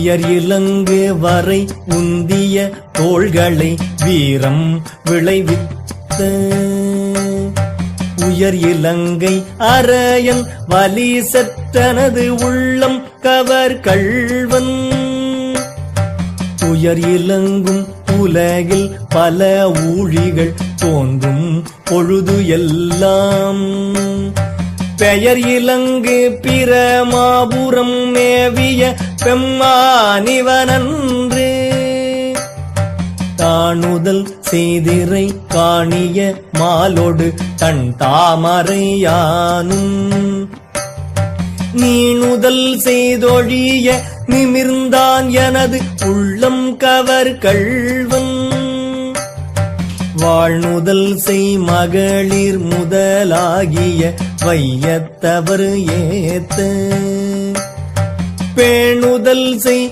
உயர் இலங்கு வரை உந்திய தோள்களை வீரம் விளைவித்த உயர் இலங்கை அரையன் வலிசற்றனது உள்ளம் கவர் கள்வன். உயர் இலங்கும் உலகில் பல ஊழிகள் தோன்றும் பொழுது எல்லாம். பெயர் இலங்கு பிரமாபுரம் மேவிய பெம்மானிவனன்று. தானுதல் செய்திரை காணிய மாலோடு தன் தாமரையானும். நீணுதல் செய்தொழிய நிமிர்ந்தான் எனது உள்ளம் கவர் கள்வன் வாழ்நுதல் செய் மகளிர் முதலாகிய வையத்தவர் ஏத்த. பேணுதல் செய்